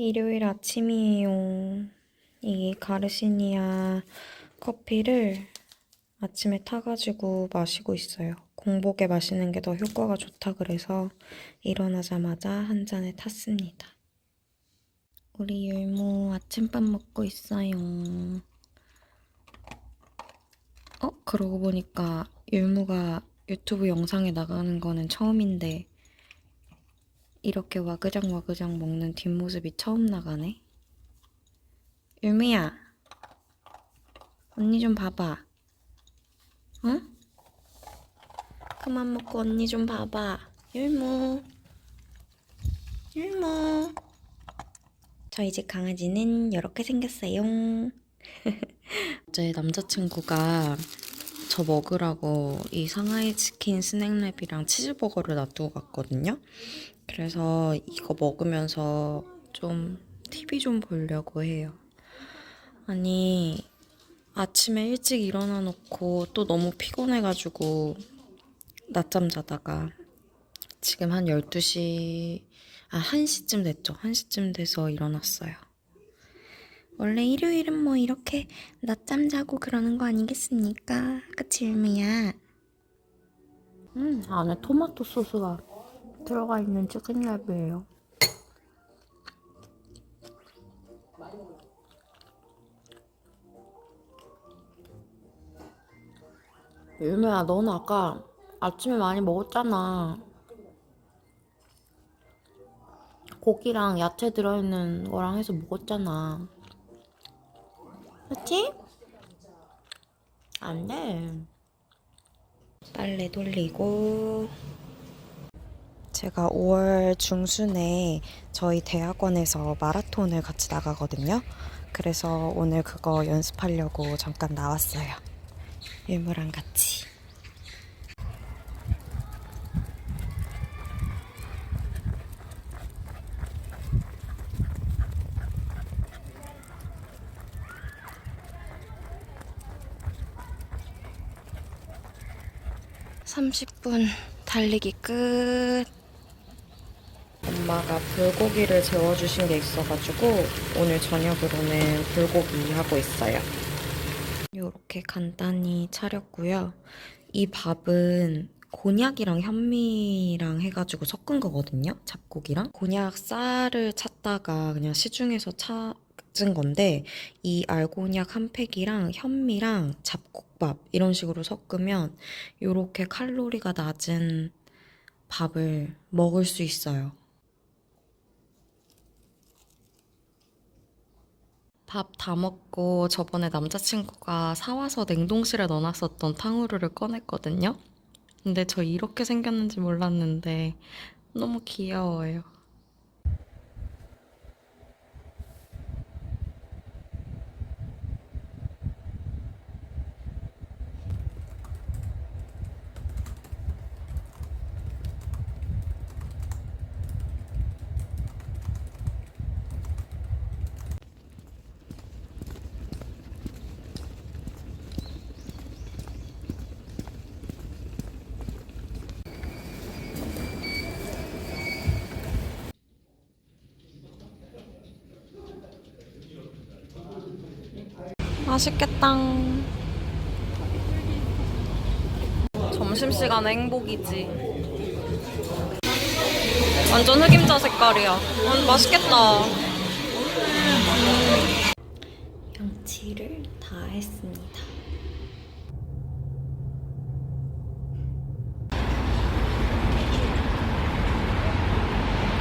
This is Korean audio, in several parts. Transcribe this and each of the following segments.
일요일 아침이에요. 이 가르시니아 커피를 아침에 타가지고 마시고 있어요. 공복에 마시는 게 더 효과가 좋다 그래서 일어나자마자 한 잔을 탔습니다. 우리 율무 아침밥 먹고 있어요. 어? 그러고 보니까 율무가 유튜브 영상에 나가는 거는 처음인데 이렇게 와그작와그작 먹는 뒷모습이 처음 나가네. 율무야, 언니 좀 봐봐. 응? 그만 먹고 언니 좀 봐봐. 율무. 율무. 저희 집 강아지는 이렇게 생겼어요. 어제 남자친구가 저 먹으라고 이 상하이 치킨 스낵랩이랑 치즈버거를 놔두고 갔거든요. 그래서 이거 먹으면서 좀 TV 좀 보려고 해요. 아니, 아침에 일찍 일어나 놓고 또 너무 피곤해가지고 낮잠 자다가 지금 한 12시, 아, 1시쯤 됐죠. 1시쯤 돼서 일어났어요. 원래 일요일은 뭐 이렇게 낮잠 자고 그러는 거 아니겠습니까? 그치, 일미야? 음, 안에 토마토 소스가 들어가 있는 치킨랩이에요. 일미야, 너는 아까 아침에 많이 먹었잖아. 고기랑 야채 들어있는 거랑 해서 먹었잖아. 그치? 안 돼. 빨래 돌리고. 제가 5월 중순에 저희 대학원에서 마라톤을 같이 나가거든요. 그래서 오늘 그거 연습하려고 잠깐 나왔어요. 일무랑 같이. (30분) 달리기 끝 엄마가 불고기를 재워주신 게 있어가지고 오늘 저녁으로는 불고기 하고 있어요. 이렇게 간단히 차렸고요. 이 밥은 곤약이랑 현미랑 해가지고 섞은 거거든요 잡곡이랑. 곤약 쌀을 찾다가 그냥 시중에서 찾은 건데 이 알곤약 한 팩이랑 현미랑 잡곡밥 이런 식으로 섞으면 이렇게 칼로리가 낮은 밥을 먹을 수 있어요. 밥 다 먹고 저번에 남자친구가 사와서 냉동실에 넣어놨었던 탕후루를 꺼냈거든요. 근데 저 이렇게 생겼는지 몰랐는데 너무 귀여워요. 맛있겠다. 점심시간에 행복이지. 완전 흑임자 색깔이야. 음, 맛있겠다. 양치를 다 했습니다.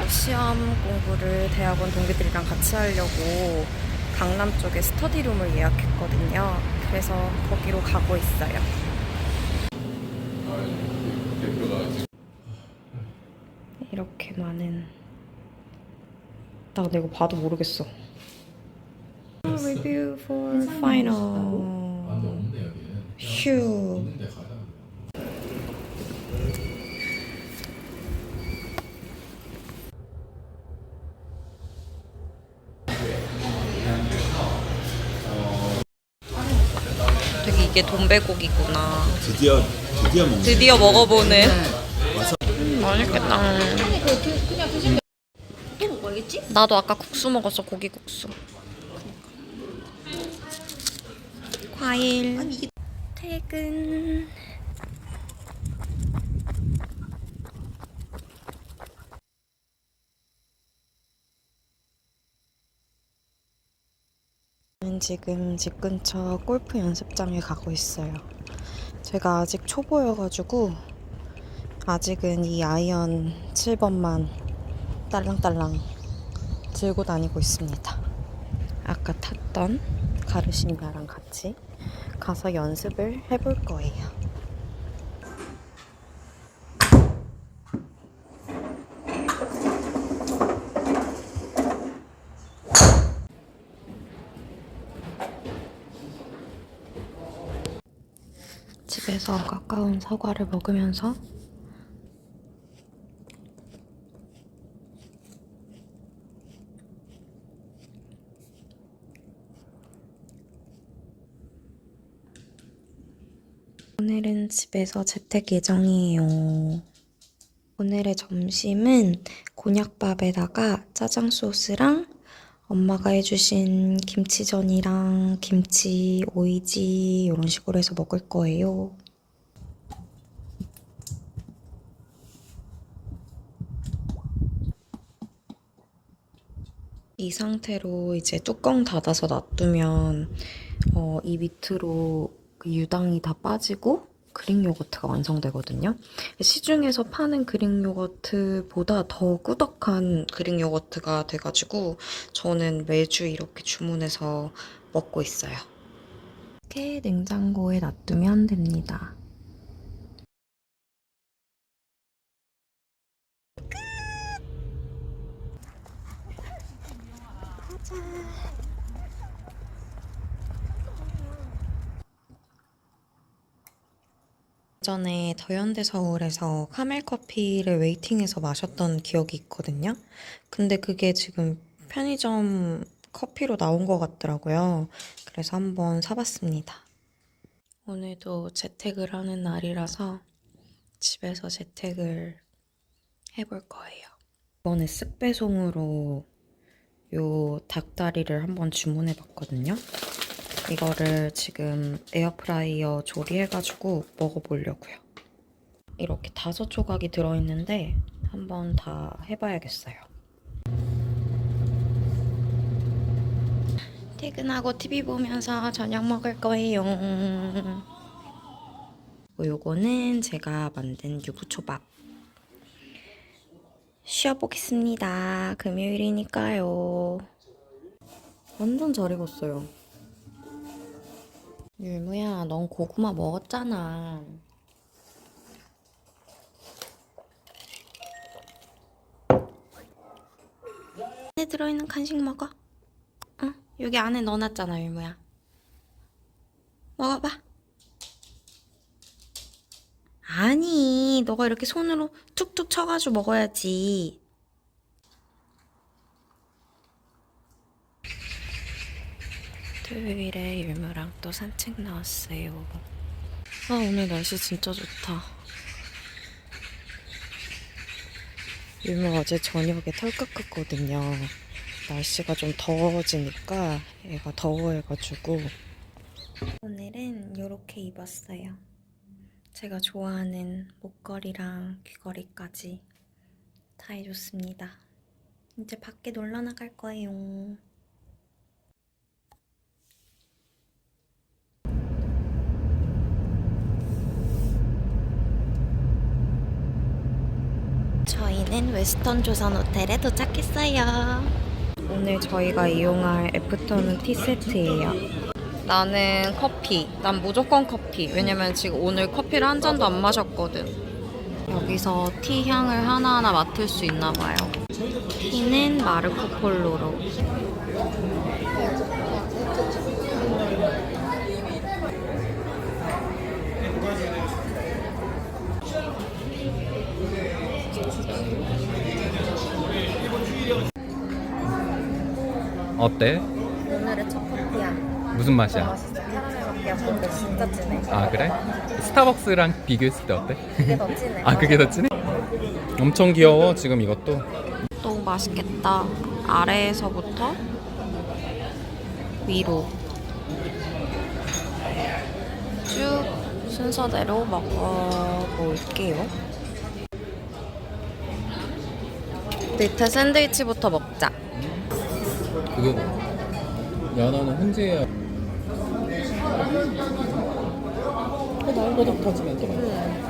시험 공부를 대학원 동기들이랑 같이 하려고 강남 쪽에 스터디룸을 예약했거든요. 그래서 거기로 가고 있어요. 이렇게 많은 나 근데 이거 봐도 모르겠어. Review for final. 휴. 이게 돈베고기구나. 드디어 드디어 먹네. 드디어 먹어보는. 와서 음, 맛있겠다. 또 먹어야겠지? 나도 아까 국수 먹었어 고기 국수. 과일. 퇴근. 저는 지금 집 근처 골프 연습장에 가고 있어요. 제가 아직 초보여가지고 아직은 이 아이언 7번만 딸랑딸랑 들고 다니고 있습니다. 아까 탔던 가르시니아랑 같이 가서 연습을 해볼 거예요. 집에서 가까운 사과를 먹으면서 오늘은 집에서 재택 예정이에요. 오늘의 점심은 곤약밥에다가 짜장 소스랑 엄마가 해주신 김치전이랑 김치, 오이지 이런 식으로 해서 먹을 거예요. 이 상태로 이제 뚜껑 닫아서 놔두면 어, 이 밑으로 그 유당이 다 빠지고 그릭 요거트가 완성되거든요. 시중에서 파는 그릭 요거트보다 더 꾸덕한 그릭 요거트가 돼가지고 저는 매주 이렇게 주문해서 먹고 있어요. 이렇게 냉장고에 놔두면 됩니다. 예 전에 더현대 서울에서 카멜 커피를 웨이팅해서 마셨던 기억이 있거든요. 근데 그게 지금 편의점 커피로 나온 것 같더라고요. 그래서 한번 사봤습니다. 오늘도 재택을 하는 날이라서 집에서 재택을 해볼 거예요. 이번에 쓱배송으로 요 닭다리를 한번 주문해 봤거든요. 이거를 지금 에어프라이어 조리해가지고 먹어보려고요. 이렇게 다섯 조각이 들어있는데 한번 다 해봐야겠어요. 퇴근하고 TV 보면서 저녁 먹을 거예요. 요거는 제가 만든 유부초밥. 쉬어보겠습니다. 금요일이니까요. 완전 잘 익었어요. 율무야, 넌 고구마 먹었잖아. 안에 들어있는 간식 먹어. 응, 여기 안에 넣어놨잖아, 율무야. 먹어봐. 아니, 너가 이렇게 손으로 툭툭 쳐가지고 먹어야지. 토요일에 율무랑 또 산책 나왔어요. 아, 오늘 날씨 진짜 좋다. 율무 어제 저녁에 털끝 깠거든요. 날씨가 좀 더워지니까 얘가 더워해가지고. 오늘은 이렇게 입었어요. 제가 좋아하는 목걸이랑 귀걸이까지 다 해줬습니다. 이제 밖에 놀러 나갈 거예요. 저희는 웨스턴 조선 호텔에 도착했어요. 오늘 저희가 이용할 애프터눈 티 세트예요. 나는 커피. 난 무조건 커피. 왜냐면 지금 오늘 커피를 한 잔도 안 마셨거든. 여기서 티 향을 하나하나 맡을 수 있나 봐요. 티는 마르코 폴로로. 어때? 오늘의 첫 커피야. 무슨 맛이야? 맛있어. 진짜 진해. 아 그래? 스타벅스랑 비교했을 때 어때? 이게 더 진해. 아 그게 더 진해? 엄청 귀여워 지금 이것도 너무 맛있겠다. 아래에서부터 위로 쭉 순서대로 먹어볼게요. 밑에 샌드위치부터 먹자. 그게 연어는 훈제야. 꼬덕꼬덕하지만 더 맛있어.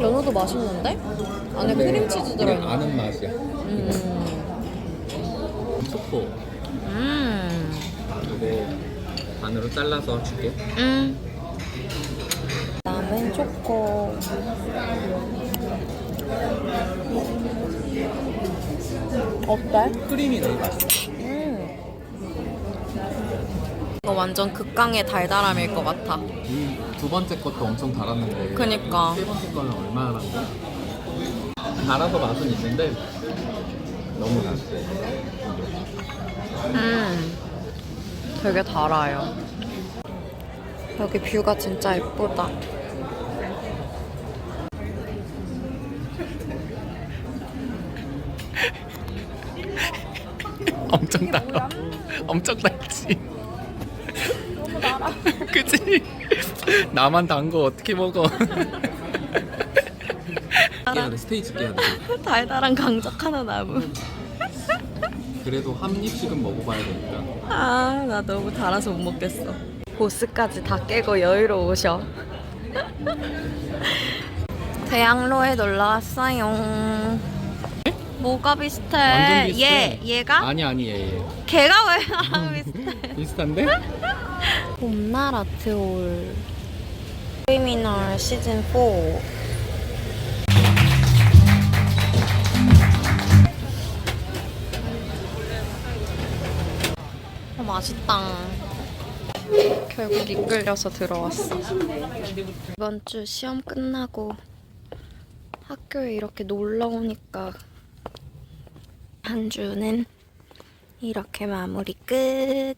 연어도 맛있는데? 안에 크림치즈 들어있는 아는 맛이야. 음. 속도 음. 이거 반으로 잘라서 줄게. 음. 그다음엔 초코. 어때? 크림이 너무 맛있어. 음. 이거 완전 극강의 달달함일 것 같아. 이 두 번째 것도 엄청 달았는데. 그니까. 세 번째 거는 얼마나 단 거야? 달아서 맛은 있는데 너무 단. 음. 되게 달아요. 여기 뷰가 진짜 예쁘다. 엄청 달아. 엄청 달지. 너무 달아. 그치? 나만 단 거 어떻게 먹어? 깨야 돼, 스테이지 깨야 돼. 달달한 강적하는 나무. 그래도 한 입씩은 먹어봐야 되니까. 아, 나 너무 달아서 못 먹겠어. 보스까지 다 깨고 여유로우셔. 대학로에 놀러 왔어요. 뭐가 비슷해? 완전 비슷해. 얘, 얘가? 아니 아니 얘. 얘. 걔가 왜 나랑 비슷해? 비슷한데? 봄날 아트홀 크리미널 시즌 4 어, 맛있다 결국 이끌려서 들어왔어 이번 주 시험 끝나고 학교에 이렇게 놀러 오니까 한 주는 이렇게 마무리 끝